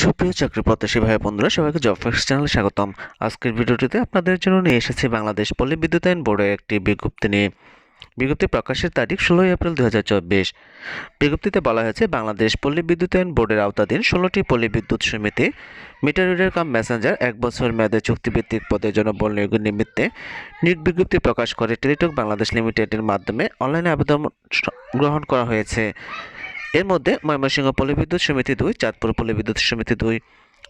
সুপ্রিয় চাকরি প্রত্যাশী ভাই বন্ধুরা, সবাইকে জব ফ্যাক্স চ্যানেলে স্বাগতম। আজকের ভিডিওটিতে আপনাদের জন্য নিয়ে এসেছি বাংলাদেশ পল্লী বিদ্যুতায়ন বোর্ডের একটি বিজ্ঞপ্তি নিয়ে। বিজ্ঞপ্তি প্রকাশের তারিখ ষোলোই এপ্রিল দু হাজার চব্বিশ। বিজ্ঞপ্তিতে বলা হয়েছে, বাংলাদেশ পল্লী বিদ্যুতায়ন বোর্ডের আওতাধীন ষোলোটি পল্লী বিদ্যুৎ সমিতি মিটার রিডার কাম মেসেঞ্জার, এক বছর মেয়াদে চুক্তিভিত্তিক পদের জন্য বল নিয়োগের নিমিত্তে নিয়োগ বিজ্ঞপ্তি প্রকাশ করে টেলিটক বাংলাদেশ লিমিটেডের মাধ্যমে অনলাইনে আবেদন গ্রহণ করা হয়েছে। এর মধ্যে ময়মনসিংহ পল্লী বিদ্যুৎ সমিতি দুই, চাঁদপুর পল্লী বিদ্যুৎ সমিতি দুই,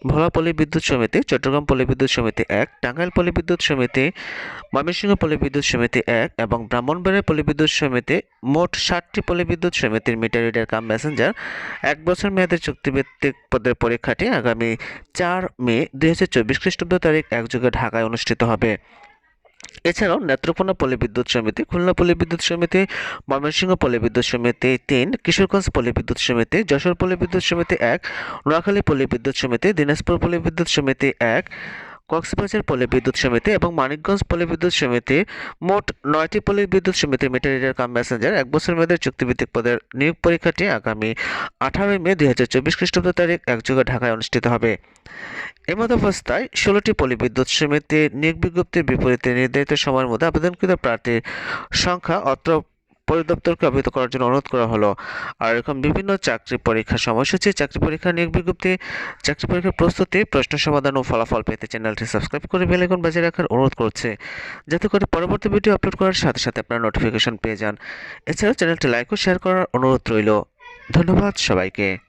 ভোলা পল্লী বিদ্যুৎ সমিতি, চট্টগ্রাম পল্লী বিদ্যুৎ সমিতি এক, টাঙ্গাইল পল্লী বিদ্যুৎ সমিতি, ময়মনসিংহ পল্লী বিদ্যুৎ সমিতি এক এবং ব্রাহ্মণবাড়িয়া পল্লী বিদ্যুৎ সমিতি মোট ষাটটি পল্লী বিদ্যুৎ সমিতির মিটার রিডার কাম মেসেঞ্জার এক বছর মেয়াদের চুক্তিভিত্তিক পদের পরীক্ষাটি আগামী চার মে দুই হাজার চব্বিশ খ্রিস্টাব্দ তারিখ একযোগে ঢাকায় অনুষ্ঠিত হবে। এছাড়াও নেত্রকোনা পল্লী বিদ্যুৎ সমিতি, খুলনা পল্লী বিদ্যুৎ সমিতি, ময়মনসিংহ পল্লী বিদ্যুৎ সমিতি তিন, কিশোরগঞ্জ পল্লী বিদ্যুৎ সমিতি, যশোর পল্লী বিদ্যুৎ সমিতি এক, নোয়াখালী পল্লী বিদ্যুৎ সমিতি, দিনাজপুর পল্লী বিদ্যুৎ সমিতি এক কক্সবাজার পল্লী বিদ্যুৎ সমিতি এবং মানিকগঞ্জ পল্লী বিদ্যুৎ সমিতি মোট নয়টি পল্লী বিদ্যুৎ সমিতির মিটার রিডার কাম মেসেঞ্জার এক বছর মেয়াদের চুক্তিভিত্তিক পদের নিয়োগ পরীক্ষাটি আগামী আঠারোই মে দুই হাজার চব্বিশ খ্রিস্টাব্দ তারিখ একযোগে ঢাকায় অনুষ্ঠিত হবে। এমত অবস্থায় ষোলোটি পল্লী বিদ্যুৎ সমিতির নিয়োগ বিজ্ঞপ্তির বিপরীতে নির্ধারিত সময়ের মধ্যে আবেদনকৃত প্রার্থীর সংখ্যা অত্র পরিদপ্তরকে অবহিত করার জন্য অনুরোধ করা হলো। আর এরকম বিভিন্ন চাকরি পরীক্ষার সময়সূচি, চাকরি পরীক্ষা নিয়োগ বিজ্ঞপ্তি, চাকরি পরীক্ষার প্রস্তুতি, প্রশ্ন সমাধান ও ফলাফল পেতে চ্যানেলটি সাবস্ক্রাইব করে বেলাইকন বাজিয়ে রাখার অনুরোধ করছে। যাতে করে পরবর্তী ভিডিও আপলোড করার সাথে সাথে আপনারা নোটিফিকেশন পেয়ে যান। এছাড়াও চ্যানেলটি লাইক ও শেয়ার করার অনুরোধ রইল। ধন্যবাদ সবাইকে।